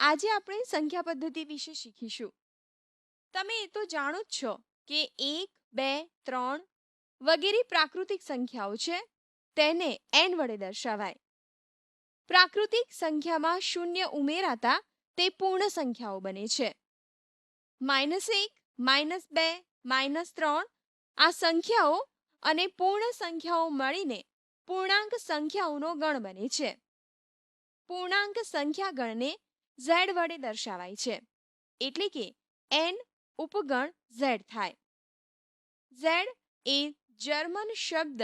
આજે આપણે સંખ્યા પદ્ધતિ વિશે શીખીશું. તમે એ તો જાણો જ છો કે એક, બે, ત્રણ વગેરે પ્રાકૃતિક સંખ્યાઓ છે, તેને એન વડે દર્શાવાય. પ્રાકૃતિક સંખ્યામાં શૂન્ય ઉમેરાતા તે પૂર્ણ સંખ્યાઓ બને છે. માઇનસ એક, માઇનસ બે, માઇનસ ત્રણ આ સંખ્યાઓ અને પૂર્ણ સંખ્યાઓ મળીને પૂર્ણાંક સંખ્યાઓનો ગણ બને છે. પૂર્ણાંક સંખ્યા ગણને ઝેડ વડે દર્શાવાય છે. એટલે કે એન ઉપગણ ઝેડ થાય. ઝેડ એ જર્મન શબ્દ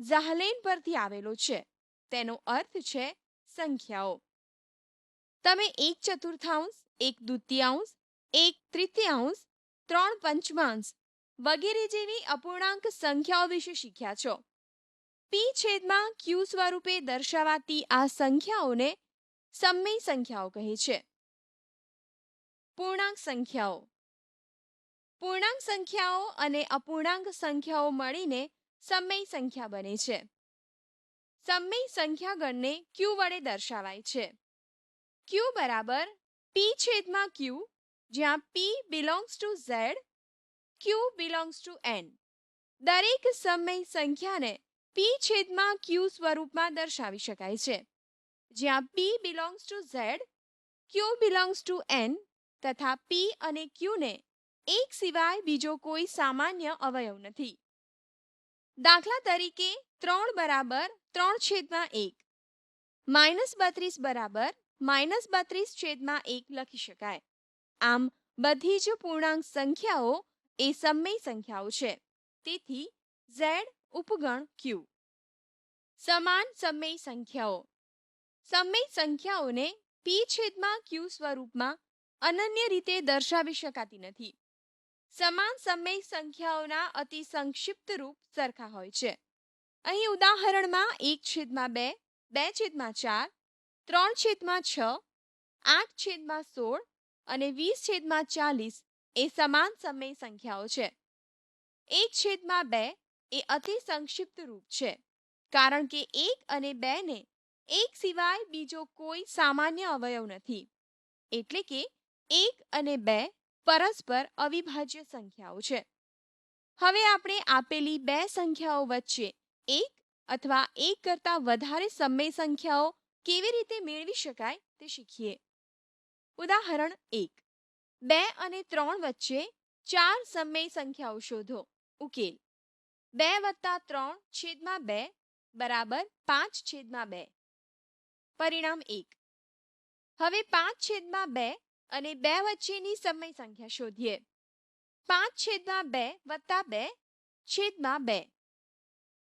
ઝાહલેન પરથી આવેલો છે. તેનો અર્થ છે સંખ્યાઓ. તમે એક ચતુર્થાંશ, એક દ્વિતીયાંશ, એક તૃતીયાંશ, ત્રણ પંચમાંશ વગેરે જેવી અપૂર્ણાંક સંખ્યાઓ વિશે શીખ્યા છો. પી છેદમાં ક્યુ સ્વરૂપે દર્શાવાતી આ સંખ્યાઓને સમય સંખ્યાઓ કહે છે. પૂર્ણાંક સંખ્યાઓ. પૂર્ણાંક સંખ્યાઓ અને અપૂર્ણાંક સંખ્યાઓ મળીને સમય સંખ્યા બને છે. સમય સંખ્યાગણને ક્યુ વડે દર્શાવાય છે. ક્યુ બરાબર પી છેદમાં ક્યુ જ્યાં P belongs to Z Q belongs to N દરેક સમય સંખ્યાને પી છેદમાં ક્યુ સ્વરૂપમાં દર્શાવી શકાય છે. જ્યાં P belongs to Z Q belongs to N તથા પી અને ક્યુને એક સિવાય બીજો કોઈ સામાન્ય અવયવ નથી. દાખલા તરીકે ત્રણ બરાબર ત્રણ છેદમાં એક. માઇનસ બત્રીસ બરાબર માઇનસ બત્રીસ છેદમાં એક લખી શકાય. આમ બધી જ પૂર્ણાંક સંખ્યાઓ એ સમય સંખ્યાઓ છે. તેથી ઝેડ ઉપગણ ક્યુ સમાન સમય સંખ્યાઓ. સમય સંખ્યાઓને પી છેદમાં ક્યુ સ્વરૂપમાં અનન્ય રીતે દર્શાવી શકાતી નથી. સમાન સમય સંખ્યાઓના અતિ સંક્ષિપ્ત રૂપ સરખા હોય છે. અહીં ઉદાહરણમાં એક છેદમાં બે બે છેદમાં ચાર, ત્રણ છેદમાં છ, આઠ છેદમાં સોળ અને વીસ છેદમાં ચાલીસ એ સમાન સમય સંખ્યાઓ છે. એક છેદમાં બે એ અતિ સંક્ષિપ્ત રૂપ છે, કારણ કે એક અને બે ને એક સિવાય બીજો કોઈ સામાન્ય અવયવ નથી. એટલે કે એક અને બે પરસ્પર અવિભાજ્ય સંખ્યાઓ છે. હવે આપણે આપેલી બે સંખ્યાઓ વચ્ચે એક અથવા એક કરતાં વધારે સમય સંખ્યાઓ કેવી રીતે મેળવી શકાય તે શીખીએ. ઉદાહરણ એક. બે અને ત્રણ વચ્ચે ચાર સમય સંખ્યાઓ શોધો. ઉકેલ. બે વત્તા ત્રણ છેદમાં બે બરાબર પાંચ છેદમાં બે. પરિણામ એક. હવે પાંચ છેદમાં બે અને બે વચ્ચેની સમય સંખ્યા શોધીએ. પાંચ છેદમાં બે વત્તા બે છેદમાં બે.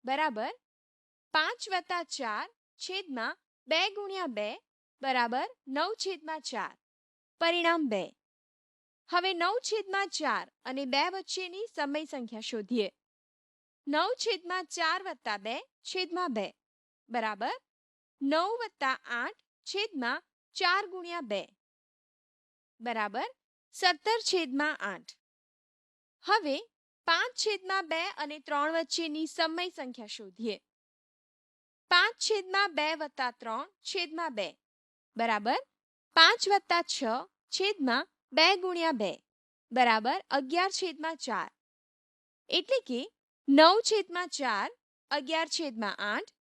બરાબર? પાંચ વત્તા ચાર છેદમાં બે ગુણ્યા બે બરાબર નવ છેદમાં ચાર. પરિણામ બે. હવે નવ છેદમાં ચાર અને બે વચ્ચેની સમય સંખ્યા શોધીએ. નવ છેદમાં ચાર વત્તા બે છેદમાં બે. બરાબર? નવ વત્તા આઠ છેદમાં ચાર ગુણ્યા બે. બરાબર? સત્તર છેદમાં આઠ. હવે પાંચ છેદમાં બે અને ત્રણ વચ્ચેની સમય સંખ્યા શોધીએ. પાંચ છેદમાં બે વત્તા ત્રણ છેદમાં બે. બરાબર? પાંચ વત્તા છ છેદમાં બે ગુણ્યા બે. બરાબર? અગિયાર છેદમાં ચાર. એટલે કે નવ છેદમાં ચાર, અગિયાર છેદમાં આઠ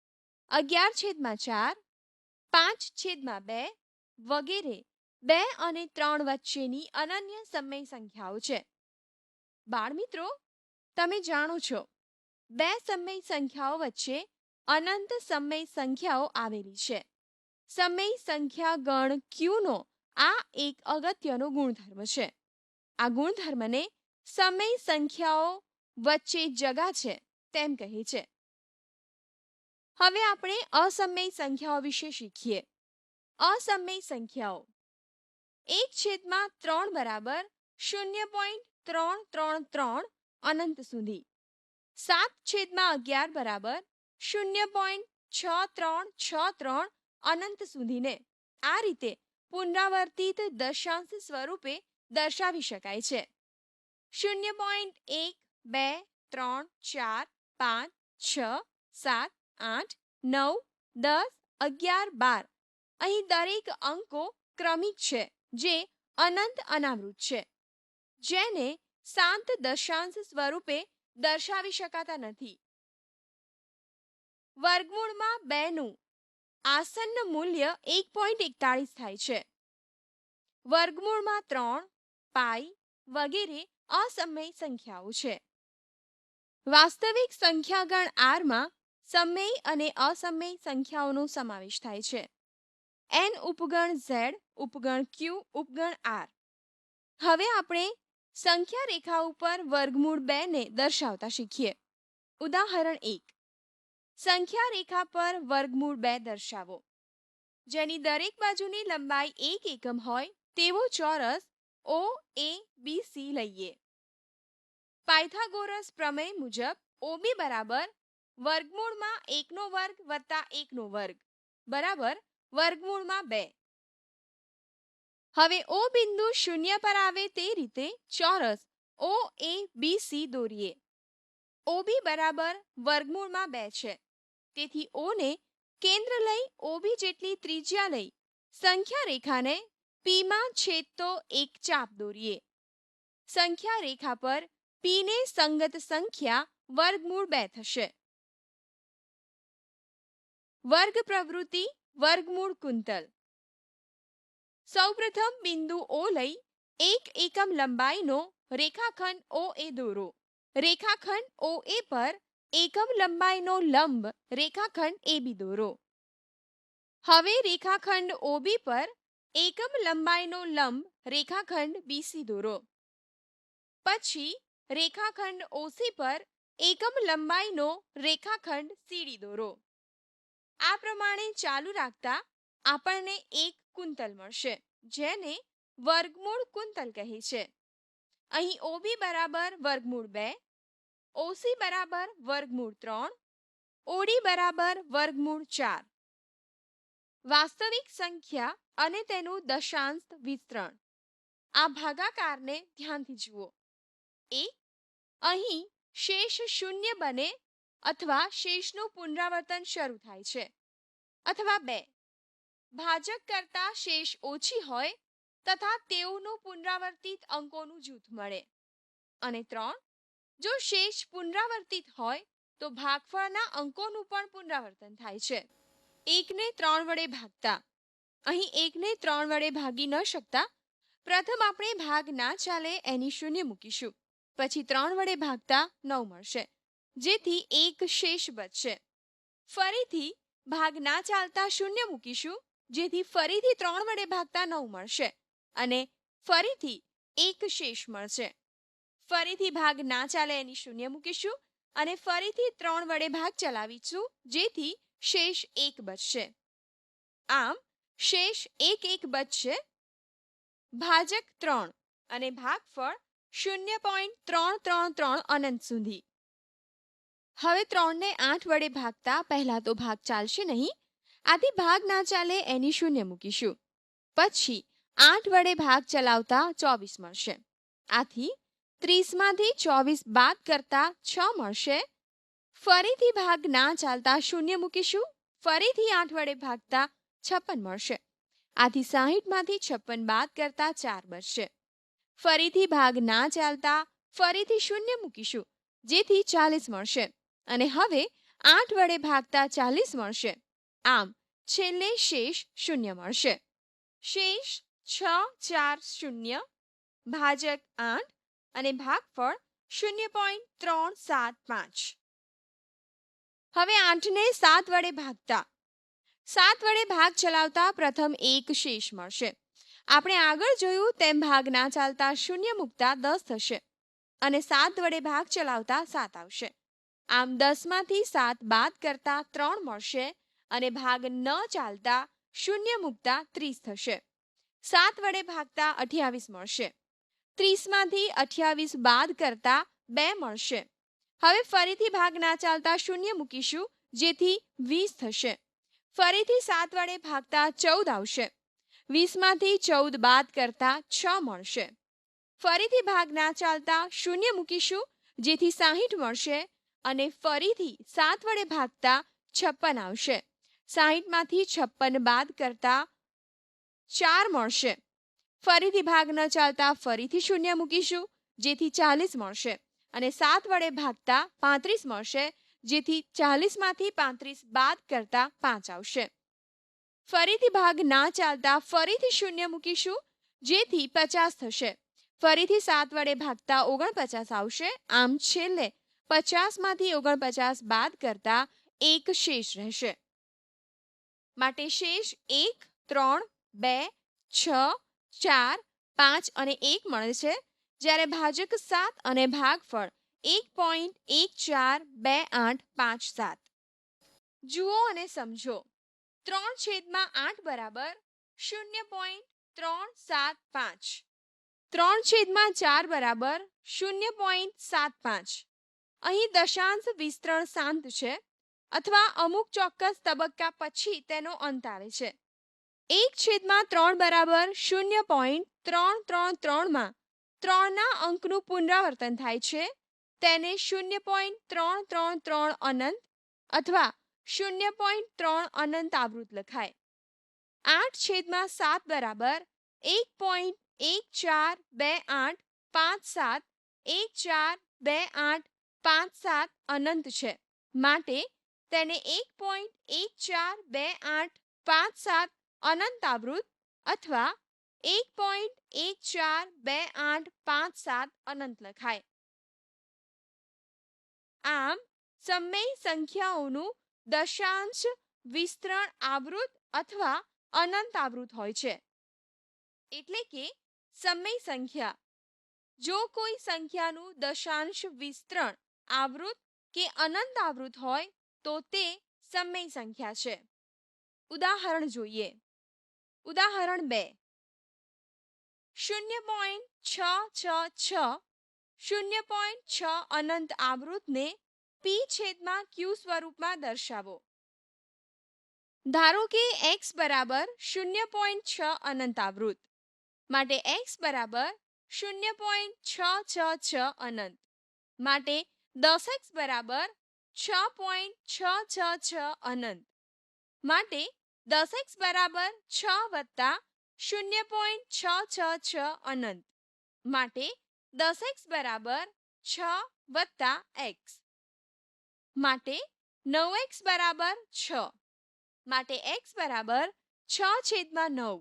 અગિયાર છેદમાં ચાર, પાંચ છેદમાં બે વગેરે. બે અને ત્રણ વચ્ચેની અનન્ય સમય સંખ્યાઓ છે. બાળમિત્રો, તમે જાણો છો, બે સમય સંખ્યાઓ વચ્ચે અનંત સમય સંખ્યાઓ આવેલી છે. સમય સંખ્યા ગણ ક્યુનો આ એક અગત્યનો ગુણધર્મ છે. આ ગુણધર્મને સમય સંખ્યાઓ વચ્ચે જગા છે તેમ કહે છે. હવે આપણે અસમય સંખ્યાઓ વિશે શીખીએ. અસમય સંખ્યાઓ. એક છેદમાં ત્રણ બરાબર શૂન્ય પોઈન્ટ ત્રણ ત્રણ ત્રણ અનંત સુધી. સાત છેદમાં અગિયાર બરાબર શૂન્ય પોઈન્ટ છ ત્રણ છ ત્રણ અનંત સુધીને આ રીતે પુનરાવર્તિત દશાંશ સ્વરૂપે દર્શાવી શકાય છે. શૂન્ય પોઈન્ટ એક, બે, ત્રણ, ચાર, પાંચ, છ, સાત આઠ, નવ, દસ, અગિયાર, બાર. અહીં દરેક અંકો ક્રમિક છે, જે અનંત અનાવૃત છે. જેને શાંત દશાંશ સ્વરૂપે દર્શાવી શકાતા નથી. વર્ગમૂળમાં બેનું આસન્ન મૂલ્ય એક પોઈન્ટ એકતાળીસ થાય છે. વર્ગમૂળમાં ત્રણ, પાઈ વગેરે અસમય સંખ્યાઓ છે. વાસ્તવિક સંખ્યાગણ આરમાં સમય અને અસમય સંખ્યાઓનો સમાવેશ થાય છે. એન ઉપગણ ઝેડ ઉપગણ ક્યુ ઉપગણ આર હવે આપણે સંખ્યા રેખા ઉપર વર્ગમૂળ બે ને દર્શાવતા શીખીએ. ઉદાહરણ એક. સંખ્યા રેખા પર વર્ગમૂળ બે દર્શાવો. જેની દરેક બાજુની લંબાઈ એક એકમ હોય, તેવો ચોરસ ઓ એ બી સી લઈએ. પાયથાગોરસ પ્રમેય મુજબ ઓબી બરાબર વર્ગમૂળમાં એકનો વર્ગ વત્તા એકનો વર્ગ. બરાબર? વર્ગમૂળમાં બે. હવે ઓ બિંદુ શૂન્ય પર આવે તે રીતે ચોરસ. ઓ, એ, બી, સી દોરીએ. ઓબી બરાબર વર્ગમૂળમાં બે છે. તેથી ઓને કેન્દ્ર લઈ ઓબી જેટલી ત્રિજ્યા લઈ સંખ્યા રેખાને પીમાં છેદતો એક ચાપ દોરીએ. સંખ્યા રેખા પર પીને સંગત સંખ્યા વર્ગમૂળ બે થશે. વર્ગ પ્રવૃત્તિ, વર્ગમૂળ કુંતલ. સૌપ્રથમ બિંદુ ઓ લઈ એક એકમ લંબાઈનો રેખાખંડ ઓ એ દોરો. રેખાખંડ ઓ એ પર એકમ લંબાઈનો લંબ રેખાખંડ એ બી દોરો. હવે રેખાખંડ ઓબી પર એકમ લંબાઈનો લંબ રેખાખંડ બીસી દોરો. પછી રેખાખંડ ઓસી પર એકમ લંબાઈનો રેખાખંડ સીડી દોરો. આ પ્રમાણે ચાલુ રાખતા આપણને એક કુંતલ મળશે, જેને વર્ગમૂળ કુંતલ કહે છે. અહીં ઓબી બરાબર વર્ગમૂળ બે ઓસી બરાબર વર્ગમૂળ ત્રણ ઓડી બરાબર વર્ગમૂળ ચાર. વાસ્તવિક સંખ્યા અને તેનું દશાંશ વિસ્તરણ. આ ભાગાકારને ધ્યાનથી જુઓ. એક, અહીં શેષ શૂન્ય બને અથવા શેષનું પુનરાવર્તન શરૂ થાય છે. અથવા બે, ભાજક કરતા શેષ ઓછી હોય તથા તેઓનું પુનરાવર્તિત અંકોનું જૂથ મળે. અને ત્રણ, જો શેષ પુનરાવર્તિત હોય તો ભાગફળના અંકોનું પણ પુનરાવર્તન થાય છે. એકને ત્રણ વડે ભાગતા. અહીં એકને ત્રણ વડે ભાગી ન શકતા. પ્રથમ આપણે ભાગ ના ચાલે એની શૂન્ય મૂકીશું. પછી ત્રણ વડે ભાગતા નવ મળશે. જેથી એક શેષ બચશે. ફરીથી ભાગ ના ચાલતા શૂન્ય મૂકીશું, જેથી ફરીથી ત્રણ વડે ભાગતા નવ મળશે અને ફરીથી એક શેષ મળશે. ફરીથી ભાગ ના ચાલે એની શૂન્ય મૂકીશું અને ફરીથી ત્રણ વડે ભાગ ચલાવીશું, જેથી શેષ એક બચશે. આમ, શેષ એક એક બચશે. ભાજક ત્રણ અને ભાગફળ શૂન્ય પોઈન્ટ ત્રણ ત્રણ ત્રણ અનંત સુધી. હવે ત્રણને આઠ વડે ભાગતા પહેલા તો ભાગ ચાલશે નહીં. આથી ભાગ ના ચાલે એની શૂન્ય મૂકીશું. પછી આઠ વડે ભાગ ચલાવતા ચોવીસ મળશે. આથી ત્રીસમાંથી ચોવીસ બાદ કરતા છ મળશે. ફરીથી ભાગ ના ચાલતા શૂન્ય મૂકીશું. ફરીથી આઠ વડે ભાગતા છપ્પન મળશે. આથી સાહીઠમાંથી છપ્પન બાદ કરતા ચાર બચશે. ફરીથી ભાગ ના ચાલતા ફરીથી શૂન્ય મૂકીશું, જેથી ચાલીસ મળશે. અને હવે આઠ વડે ભાગતા ચાલીસ મળશે. આમ છેલ્લે શેષ શૂન્ય મળશે. શેષ છ ચાર શૂન્ય, ભાજક આઠ અને ભાગફળ શૂન્ય પોઈન્ટ ત્રણ સાત પાંચ. હવે આઠને સાત વડે ભાગતા. સાત વડે ભાગ ચલાવતા પ્રથમ એક શેષ મળશે. આપણે આગળ જોયું તેમ ભાગ ના ચાલતા શૂન્ય મૂકતા દસ થશે અને સાત વડે ભાગ ચલાવતા સાત આવશે. આમ દસમાંથી સાત બાદ કરતા ત્રણ મળશે અને ભાગ ન ચાલતા શૂન્ય મૂકતા ત્રીસ થશે. સાત વડે ભાગતા અઠ્યાવીસ મળશે. ત્રીસમાંથી અઠ્યાવીસ બાદ કરતા બે મળશે. હવે ફરીથી ભાગ ના ચાલતા શૂન્ય મૂકીશું, જેથી વીસ થશે. ફરીથી સાત વડે ભાગતા ચૌદ આવશે. વીસમાંથી ચૌદ બાદ કરતા છ મળશે. ફરીથી ભાગ ના ચાલતા શૂન્ય મૂકીશું, જેથી સાહીઠ મળશે અને ફરીથી સાત વડે ભાગતા છપ્પન આવશે. સાહીઠમાંથી છપ્પન બાદ કરતા ચાર મળશે. ફરીથી ભાગ ન ચાલતા ફરીથી શૂન્ય મૂકીશું, જેથી ચાલીસ મળશે. અને સાત વડે ભાગતા પાંત્રીસ મળશે, જેથી ચાલીસમાંથી પાંત્રીસ બાદ કરતા પાંચ આવશે. ફરીથી ભાગ ના ચાલતા ફરીથી શૂન્ય મૂકીશું, જેથી પચાસ થશે. ફરીથી સાત વડે ભાગતા ઓગણપચાસ આવશે, આમ છેલ્લે પચાસમાંથી ઓગણપચાસ બાદ કરતા એક શેષ રહેશે. માટે શેષ એક, ત્રણ, બે, છ, ચાર, પાંચ અને એક મળે છે. જ્યારે ભાજક સાત અને ભાગફળ એક પોઈન્ટ એક ચાર, બે, આઠ, પાંચ, સાત. જુઓ અને સમજો. ત્રણ છેદમાં આઠ બરાબર શૂન્ય પોઈન્ટ ત્રણ સાત પાંચ. ત્રણ છેદમાં ચાર બરાબર શૂન્ય પોઈન્ટ સાત પાંચ. અહીં દશાંશ વિસ્તરણ શાંત છે અથવા અમુક ચોક્કસ તબક્કા પછી તેનો અંત આવે છે. એક છેદમાં ત્રણ બરાબર શૂન્ય પોઈન્ટ ત્રણ ત્રણ ત્રણમાં ત્રણના અંકનું પુનરાવર્તન થાય છે. તેને શૂન્ય પોઈન્ટ ત્રણ ત્રણ ત્રણ અનંત અથવા શૂન્ય પોઈન્ટ ત્રણ અનંત આવૃત લખાય. આઠ છેદમાં સાત બરાબર એક પોઈન્ટ એક ચાર બે આઠ પાંચ સાત એક ચાર બે આઠ પાંચ સાત અનંત છે. માટે તેને એક પોઈન્ટ એક ચાર બે આઠ પાંચ સાત અનંત આવૃત અથવા એક પોઈન્ટ એક ચાર બે આઠ પાંચ સાત અનંત લખાય. આમ, સમય સંખ્યાઓનું દશાંશ વિસ્તરણ આવૃત અથવા અનંત આવૃત હોય છે. એટલે કે સમય સંખ્યા. જો કોઈ સંખ્યાનું દશાંશ વિસ્તરણ આવૃત કે અનંત આવૃત હોય તો તે સમય સંખ્યા છે. ઉદાહરણ જોઈએ. ઉદાહરણ બે. શૂન્ય પોઈન્ટ છ છ છ શૂન્ય પોઈન્ટ છ અનંત આવૃતને પી છેદમાં ક્યુ સ્વરૂપમાં દર્શાવો. ધારો કે એક્સ બરાબર શૂન્ય પોઈન્ટ છ અનંત આવૃત, માટે એક્સ બરાબર શૂન્ય પોઈન્ટ છ છ છ અનંત, માટે દસ એક્સ બરાબર છ પોઈન્ટ છ છ છ અનંત. માટે દસ એક્સ બરાબર છ વત્તા શૂન્ય પોઈન્ટ છ છ છ અનંત. માટે દસ એક્સ બરાબર છ વત્તા એક્સ. માટે નવ એક્સ બરાબર છ. માટે એક્સ બરાબર છ છેદમાં નવ.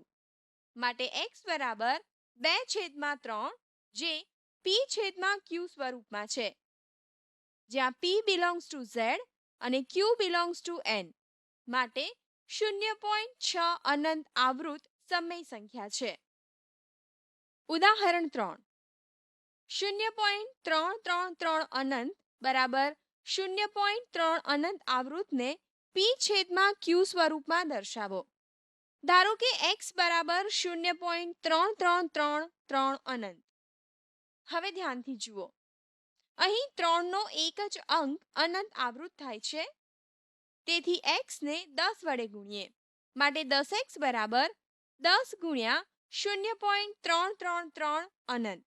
માટે એક્સ બરાબર બે છેદમાં ત્રણ, જે પી છેદમાં ક્યુ સ્વરૂપમાં છે. જ્યાં પી બિલોંગ્સ ટુ ઝેડ અને ક્યુ બિલોંગ્સ ટુ એન માટે શૂન્ય પોઈન્ટ છ અનંત આવૃત સમય સંખ્યા છે. ઉદાહરણ ત્રણ. શૂન્ય પોઈન્ટ ત્રણ ત્રણ ત્રણ અનંત બરાબર શૂન્ય પોઈન્ટ ત્રણ અનંત આવૃતને પી છેદમાં ક્યુ સ્વરૂપમાં દર્શાવો. ધારો કે એક્સ બરાબર શૂન્ય પોઈન્ટ ત્રણ ત્રણ ત્રણ ત્રણ અનંત. હવે ધ્યાનથી જુઓ. અહીં ત્રણનો એક જ અંક અનંત આવૃત થાય છે. તેથી એક્સને દસ વડે ગુણીએ. માટે દસ એક્સ બરાબર દસ ગુણ્યા શૂન્ય પોઈન્ટ ત્રણ ત્રણ ત્રણ અનંત.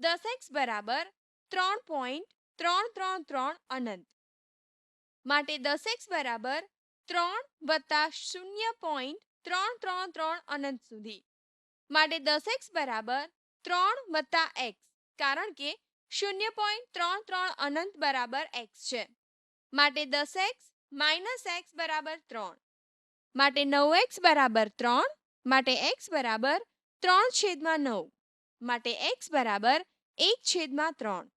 દસ એક્સ બરાબર ત્રણ પોઈન્ટ ત્રણ ત્રણ ત્રણ અનંત. માટે દસ એક્સ બરાબર ત્રણ વત્તા શૂન્ય પોઈન્ટ ત્રણ ત્રણ ત્રણ અનંત સુધી. માટે દસ એક્સ બરાબર ત્રણ વત્તા એક્સ. કારણ કે શૂન્ય પોઈન્ટ ત્રણ ત્રણ અનંત બરાબર એક્સ છે. માટે દસ એક્સ માઇનસ એક્સ બરાબર ત્રણ. માટે નવ એક્સ બરાબર ત્રણ. માટે એક્સ બરાબર ત્રણ છેદમાં નવ. માટે એક્સ બરાબર એક છેદમાં ત્રણ.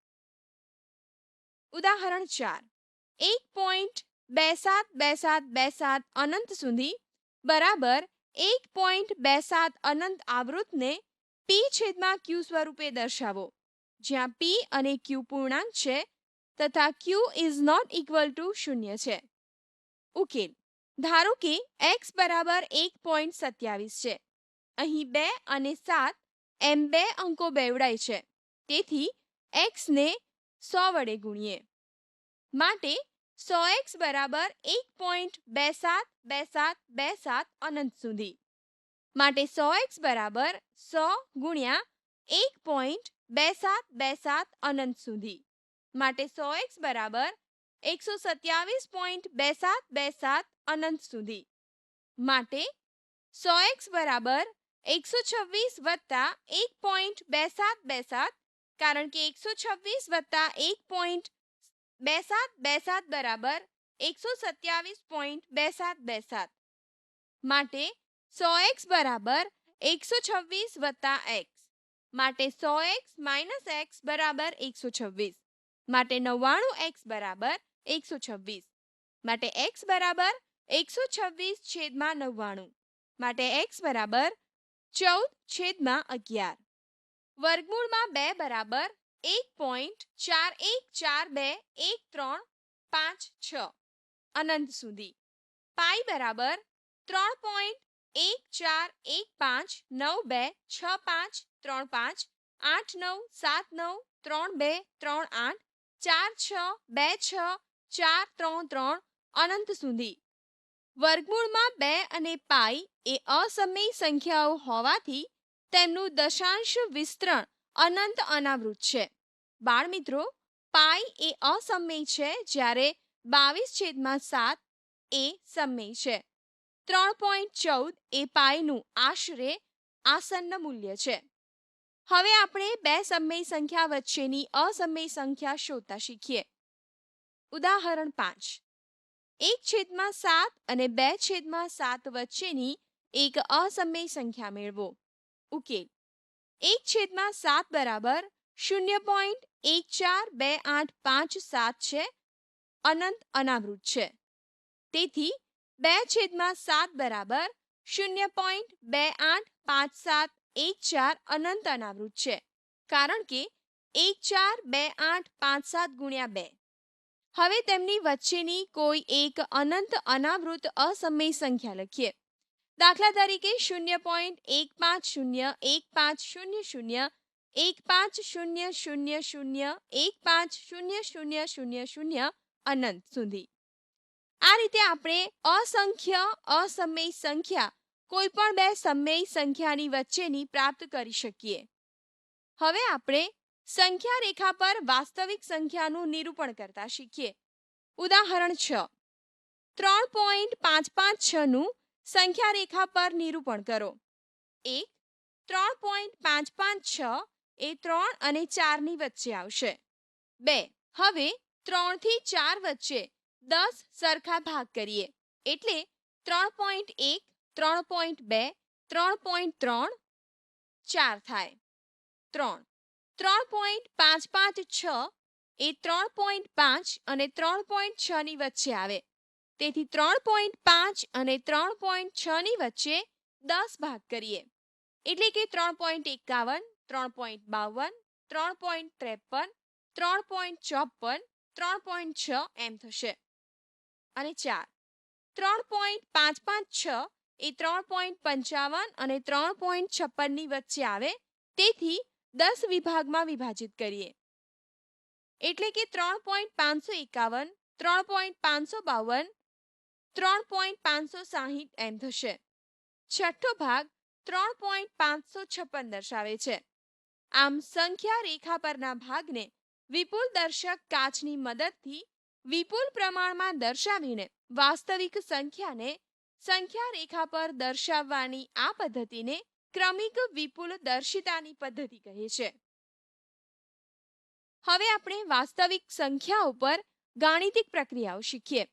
ઉદાહરણ ચાર. એક પોઈન્ટ બે સાત બે સાત બે સાત અનંત સુધી બરાબર એક પોઈન્ટ બે સાત અનંત આવૃતને પી છેદમાં ક્યુ સ્વરૂપે દર્શાવો. જ્યાં પી અને ક્યુ પૂર્ણાંક છે તથા Q is not equal to શૂન્ય છે. ઉકેલ. ધારો કે એક્સ બરાબર એક પોઈન્ટ સત્યાવીસ છે. અહીં બે અને સાત એમ બે અંકો બેવડાય છે. તેથી એક્સને સો વડે ગુણીએ. માટે સો એક્સ બરાબર એક પોઈન્ટ બે સાત બે સાત બે સાત અનંત સુધી. માટે સો એક્સ બરાબર સો ગુણ્યા એક પોઈન્ટ બે સાત બે સાત, અનંત સુધી. માટે સો એક્સ બરાબર એકસો સત્યાવીસ પોઈન્ટ બે સાત બે સાત, અનંત સુધી. માટે સો એક્સ બરાબર એકસો છવ્વીસ વત્તા એક પોઈન્ટ બે સાત બે સાત, કારણ કે એકસો છવ્વીસ વત્તા એક પોઈન્ટ બે સાત બે સાત બરાબર એકસો સત્યાવીસ પોઈન્ટ બે સાત બે સાત. માટે સો એક્સ બરાબર એકસો છવ્વીસ વત્તા એક્સ. માટે સો એક્સ માઇનસ એક્સ બરાબર એકસો છવ્વીસ. માટે નવ્વાણું એક્સ બરાબર એકસો છવ્વીસ. માટે એક્સ બરાબર એકસો છવ્વીસ છેદમાં નવ્વાણું. માટે એક્સ બરાબર ચૌદ છેદમાં અગિયાર. વર્ગમૂળમાં બે બરાબર એક પોઈન્ટ ચાર એક ચાર બે એક ત્રણ પાંચ છ. અનંત સુધી. પાઈ બરાબર ત્રણ પોઈન્ટ એક ચાર એક પાંચ નવ બે છ પાંચ ત્રણ પાંચ, આઠ નવ, સાત નવ, ત્રણ બે, ત્રણ આઠ, ચાર છ, બે છ, ચાર ત્રણ ત્રણ, અનંત સુધી. વર્ગમૂળમાં બે અને પાઈ એ અસમય સંખ્યાઓ હોવાથી તેમનું દશાંશ વિસ્તરણ અનંત અનાવૃત છે. બાળમિત્રો, પાઈ એ અસમય છે જ્યારે બાવીસ છેદમાં સાત એ સમય છે. ત્રણ પોઈન્ટ ચૌદ એ પાઈનું આશરે આસન્ન મૂલ્ય છે. હવે આપણે બે સમય સંખ્યા વચ્ચેની અસમય સંખ્યા શોધતા શીખીએ. ઉદાહરણ પાંચ. એક છેદમાં સાત અને બે છેદમાં સાત વચ્ચેની એક અસમય સંખ્યા મેળવો. ઉકેલ. એક છેદમાં સાત બરાબર શૂન્ય પોઈન્ટ એક ચાર બે આઠ પાંચ સાત છે. અનંત અનાવૃત છે. તેથી બે છેદમાં સાત બરાબર શૂન્ય પોઈન્ટ બે આઠ પાંચ સાત એક ચાર અનંત અનાવૃત છે. કારણ કે એક ચાર બે આઠ પાંચ સાત ગુણ્યા બે. હવે તેમની વચ્ચેની કોઈ એક અનંત અનાવૃત અસમય સંખ્યા લખીએ. દાખલા તરીકે શૂન્ય પોઈન્ટ એક પાંચ શૂન્ય, એક પાંચ શૂન્ય શૂન્ય, એક પાંચ શૂન્ય શૂન્ય શૂન્ય, એક પાંચ શૂન્ય શૂન્ય શૂન્ય શૂન્ય અનંત સુધી. આ રીતે આપણે અસંખ્ય અસમય સંખ્યા કોઈ પણ બે સમય સંખ્યાની વચ્ચેની પ્રાપ્ત કરી શકીએ. હવે આપણે સંખ્યા રેખા પર વાસ્તવિક સંખ્યાનું નિરૂપણ કરતા શીખીએ. ઉદાહરણ છ. ત્રણ પોઈન્ટ પાંચ પાંચ છનું સંખ્યા રેખા પર નિરૂપણ કરો. એક, ત્રણ પોઈન્ટ પાંચ પાંચ છ એ ત્રણ અને ચારની વચ્ચે આવશે. બે, હવે ત્રણથી ચાર વચ્ચે દસ સરખા ભાગ કરીએ. એટલે ત્રણ પોઈન્ટ એક ત્રણ પોઈન્ટ બે ત્રણ પોઈન્ટ ત્રણ ચાર થાય ત્રણ ત્રણ પોઈન્ટ પાંચ પાંચ છ એ ત્રણ પોઈન્ટ પાંચ અને ત્રણ પોઈન્ટ છની વચ્ચે આવે તેથી ત્રણ પોઈન્ટ પાંચ અને ત્રણ પોઈન્ટ છની વચ્ચે દસ ભાગ કરીએ એટલે કે ત્રણ પોઈન્ટ એકાવન ત્રણ પોઈન્ટ બાવન ત્રણ પોઈન્ટ ત્રેપન ત્રણ પોઈન્ટ ચોપન ત્રણ પોઈન્ટ છ એમ થશે અને ચાર ત્રણ પોઈન્ટ પાંચ પાંચ છ એ ત્રણ પોઈન્ટ પંચાવન અને ત્રણ પોઈન્ટ છપ્પનની વચ્ચે આવે, તેથી દસ વિભાગમાં વિભાજિત કરીએ. એટલે કે ત્રણ પોઈન્ટ પાંચસો એકાવન, ત્રણ પોઈન્ટ પાંચસો બાવન, ત્રણ પોઈન્ટ પાંચસો સાહીઠ એમ થશે. છઠ્ઠો ભાગ ત્રણ પોઈન્ટ પાંચસો છપ્પન દર્શાવે છે. આમ સંખ્યા રેખા પરના ભાગને વિપુલ દર્શક કાચની મદદથી વિપુલ પ્રમાણમાં દર્શાવીને વાસ્તવિક સંખ્યાને સંખ્યા રેખા પર દર્શાવવાની આ પદ્ધતિને ક્રમિક વિપુલ દર્શિતાની પદ્ધતિ કહે છે. હવે આપણે વાસ્તવિક સંખ્યા ઉપર ગાણિતિક પ્રક્રિયાઓ શીખીએ.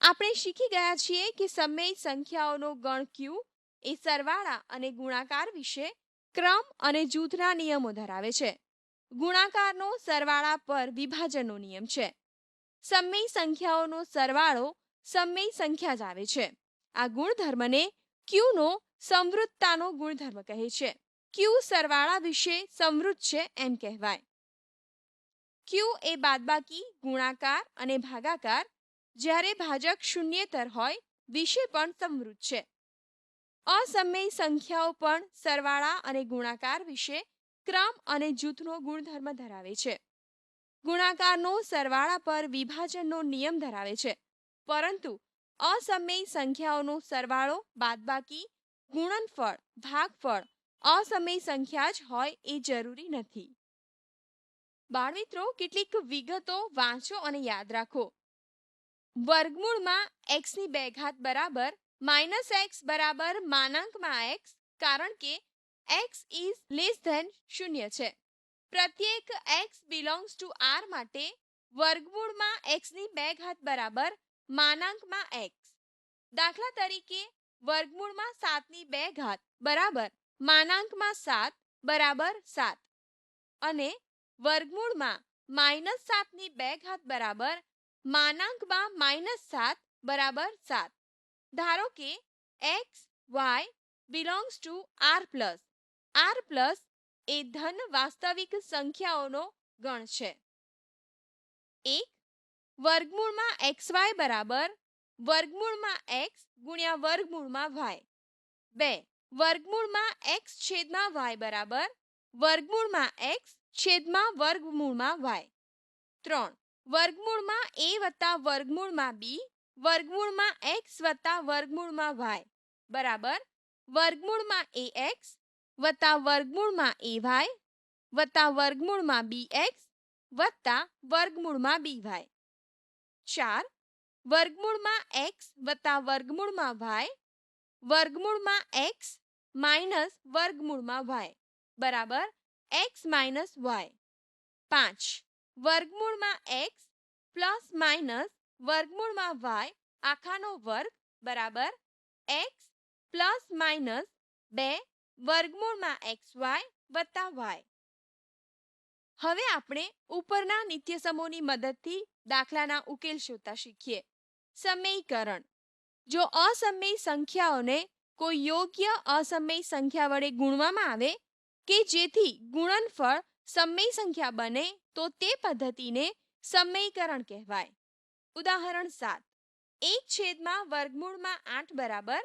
આપણે શીખી ગયા છીએ કે સમય સંખ્યાઓનો ગણ ક્યુ એ સરવાળા અને ગુણાકાર વિશે ક્રમ અને જૂથના નિયમો ધરાવે છે. ગુણાકારનો સરવાળા પર વિભાજનનો નિયમ છે. સમય સંખ્યાઓનો સરવાળો સમય સંખ્યા જ આવે છે. આ ગુણધર્મને ક્યુનો સમૃદ્ધતાનો ગુણધર્મ કહે છે. ક્યુ સરવાળા વિશે સમૃદ્ધ છે એમ કહેવાય. ક્યુ એ બાદબાકી, ગુણાકાર અને ભાગાકાર. જ્યારે ભાજક શૂન્યેતર હોય, વિશે પણ સમૃદ્ધ છે. અસમય સંખ્યાઓ પણ સરવાળા અને ગુણાકાર વિશે ક્રમ અને જૂથનો ગુણધર્મ ધરાવે છે. ગુણાકારનો સરવાળા પર વિભાજનનો નિયમ ધરાવે છે. પરંતુ અસમય સંખ્યાઓનો સરવાળો, બાદબાકી, ગુણનફળ, ભાગફળ, અસમય સંખ્યા જ હોય એ જરૂરી નથી. બાળમિત્રો, કેટલીક વિગતો વાંચો અને યાદ રાખો. વર્ગમૂળમાં એક્સની બે ઘાત બરાબર માઇનસ એક્સ બરાબર માનાંકમાં એક્સ કારણ કે એક્સ ઇઝ લેસ ધેન શૂન્ય છે. પ્રત્યેક એક્સ બિલોંગ્સ ટુ આર માટે વર્ગમૂળમાં એક્સની બે ઘાત બરાબર માનાંકમાં એક્સ દાખલા તરીકે, વર્ગમૂળમાં સાતની બે ઘાત બરાબર માનાંકમાં સાત બરાબર સાત. અને વર્ગમૂળમાં માઇનસ સાતની બે ઘાત બરાબર માનાંકમાં માઇનસ સાત બરાબર સાત. ધારો કે X Y belongs to R plus R plus એ ધન વાસ્તવિક સંખ્યાઓનો ગણ છે. એક વર્ગમૂળમાં એક્સ વાય બરાબર વર્ગમૂળમાં એક્સ ગુણ્યા વર્ગમૂળમાં વાય. બે, વર્ગમૂળમાં એક્સ છેદમાં વાય બરાબર વર્ગમૂળમાં એક્સ છેદમાં વર્ગમૂળમાં વાય. ત્રણ, વર્ગમૂળમાં એ વત્તા વર્ગમૂળમાં બી, વર્ગમૂળમાં એક્સ વત્તા વર્ગમૂળમાં વાય. બરાબર વર્ગમૂળમાં એ એક્સ વત્તા વર્ગમૂળમાં એ વાય વત્તા વર્ગમૂળમાં બી એક્સ વત્તા વર્ગમૂળમાં બી વાય. ચાર, વર્ગમૂળમાં એક્સ વત્તા વર્ગમૂળમાં વાય, વર્ગમૂળમાં એક્સ માઇનસ વર્ગમૂળમાં વાય, બરાબર? X minus Y. પાંચ, વર્ગમૂળમાં એક્સ પ્લસ માઇનસ વર્ગમૂળમાં વાય, આખાનો વર્ગ, બરાબર? એક્સ પ્લસ માઇનસ બે, વર્ગમૂળમાં એક્સ વાય વત્તા વાય. હવે આપણે ઉપરના નિત્યસમોની મદદથી દાખલાના ઉકેલ શોધતા શીખીએ. સમયકરણ જો અસમય સંખ્યાઓને કોઈ યોગ્ય અસમય સંખ્યા વડે ગુણવામાં આવે કે જેથી ગુણનફળ સમય સંખ્યા બને, તો તે પદ્ધતિને સમયકરણ કહેવાય. ઉદાહરણ સાત. એક છેદમાં વર્ગમૂળમાં આઠ બરાબર,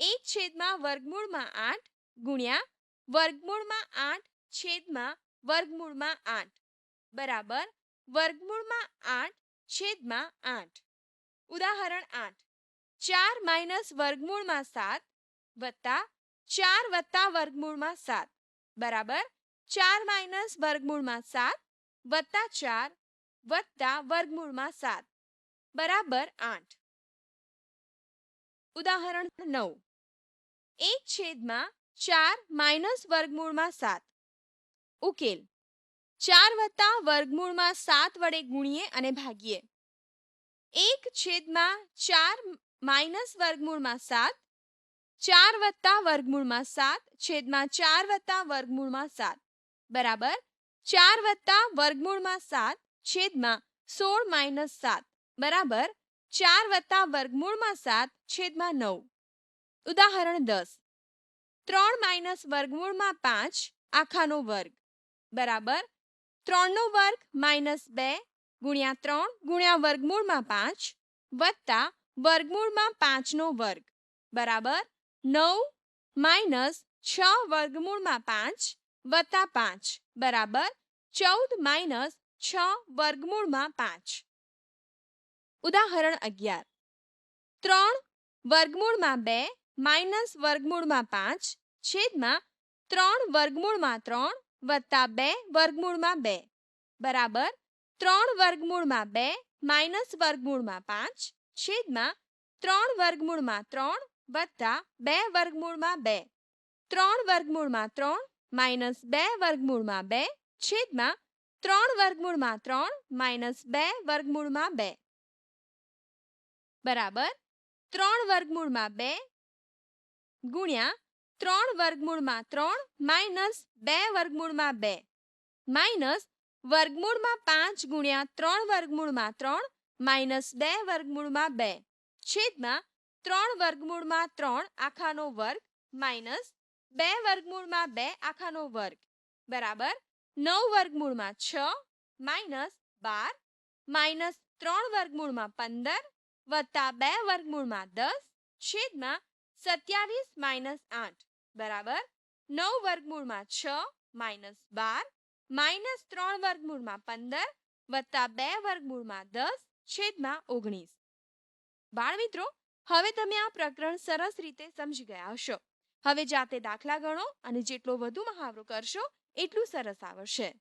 એક છેદમાં વર્ગમૂળમાં આઠ ગુણ્યા વર્ગમૂળમાં આઠ છેદમાં વર્ગમૂળમાં આઠ. બરાબર? વર્ગમૂળમાં આઠ છેદમાં આઠ. ઉદાહરણ આઠ. ચાર માઇનસ વર્ગમૂળમાં સાત વત્તા ચાર વત્તા વર્ગમૂળમાં સાત. બરાબર? ચાર માઇનસ વર્ગમૂળમાં સાત વત્તા ચાર વત્તા વર્ગમૂળમાં સાત. બરાબર? આઠ. ઉદાહરણ નવ. એક છેદમાં ચાર માઇનસ વર્ગમૂળમાં સાત. ઉકેલ. ચાર વત્તા વર્ગમૂળમાં સાત વડે ગુણીએ અને ભાગીએ. એક છેદમાં ચાર માઇનસ વર્ગમૂળમાં સાત, ચાર વત્તા વર્ગમૂળમાં સાત, છેદમાં ચાર વત્તા વર્ગમૂળમાં સાત. બરાબર? ચાર વત્તા વર્ગમૂળમાં સાત, છેદમાં સોળ માઇનસ સાત. બરાબર? ચાર વત્તા વર્ગમૂળમાં સાત, છેદમાં નવ. ઉદાહરણ દસ. ત્રણ માઇનસ વર્ગમૂળમાં પાંચ, આખાનો વર્ગ. બરાબર? ત્રણનો વર્ગ માઇનસ બે ગુણ્યા ત્રણ ગુણ્યા વર્ગમૂળમાં પાંચ વત્તા વર્ગમૂળમાં પાંચનો વર્ગ. બરાબર? નવ માઇનસ છ વર્ગમૂળમાં પાંચ વત્તા પાંચ. બરાબર? ચૌદ માઇનસ છ વર્ગમૂળમાં પાંચ. ઉદાહરણ અગિયાર. ત્રણ વર્ગમૂળમાં બે માઇનસ વર્ગમૂળમાં પાંચ છેદમાં ત્રણ વર્ગમૂળમાં ત્રણ વત્તા બે વર્ગમૂળમાં બે. બરાબર? ત્રણ વર્ગમૂળમાં બે માઇનસ વર્ગમૂળમાં પાંચ છેદમાં ત્રણ વર્ગમૂળમાં ત્રણ વત્તા બે વર્ગમૂળમાં બે. ત્રણ વર્ગમૂળમાં ત્રણ માઇનસ બે વર્ગમૂળમાં બે છેદમાં ત્રણ વર્ગમૂળમાં ત્રણ માઇનસ બે વર્ગમૂળમાં બે. બરાબર? ત્રણ વર્ગમૂળમાં બે ગુણ્યા ત્રણ વર્ગમૂળમાં ત્રણ માઇનસ બે વર્ગમૂળમાં બે. માઇનસ વર્ગમૂળમાં પાંચ ગુણ્યા ત્રણ વર્ગમૂળમાં ત્રણ, માઇનસ બે વર્ગમૂળમાં બે. છેદમાં ત્રણ વર્ગમૂળમાં ત્રણ આખાનો વર્ગ, માઇનસ બે વર્ગમૂળમાં બે આખાનો વર્ગ. બરાબર? નવ વર્ગમૂળમાં છ, માઇનસ બાર, માઇનસ ત્રણ વર્ગમૂળમાં પંદર, વત્તા બે વર્ગમૂળમાં દસ, છેદમાં સત્યાવીસ માઇનસ આઠ. બરાબર? નવ વર્ગમૂળમાં છ માઇનસ બાર, માઇનસ ત્રણ વર્ગમૂળમાં પંદર, વત્તા બે વર્ગમૂળમાં દસ, છેદમાં ઓગણીસ. બાળ મિત્રો હવે તમે આ પ્રકરણ સરસ રીતે સમજી ગયા હશો. હવે જાતે દાખલા ગણો અને જેટલો વધુ મહાવરો કરશો, એટલું સરસ આવડશે